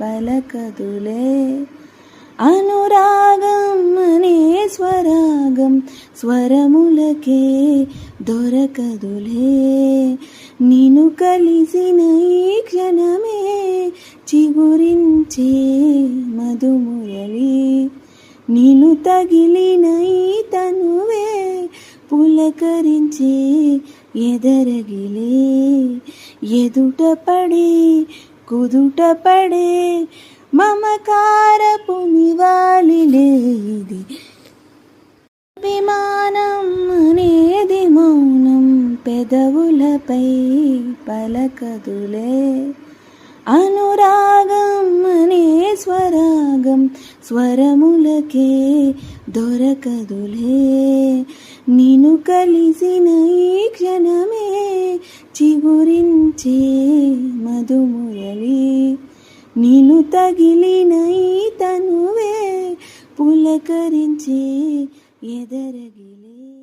పలకదులే. అనురాగం అనే స్వరాగం స్వరములకే దొరకదులే. నిను కలిసిన ఈ క్షణమే చిగురించే మధుమురళి. నిను తగిలిన ఈ పులకరించే ఎదరగిలే ఎదుట పడే కుదుట పడే మమకారపు నివాళిలే ఇది. అభిమానం అనేది మౌనం పెదవులపై పలకదులే. అనురాగం స్వరములకే దొరకదులే. నిను కలిసిన ఈ క్షణమే చిగురించే మధుమురళి. నిను తగిలిన ఈ తనువే పులకరించే ఎదరగిలే.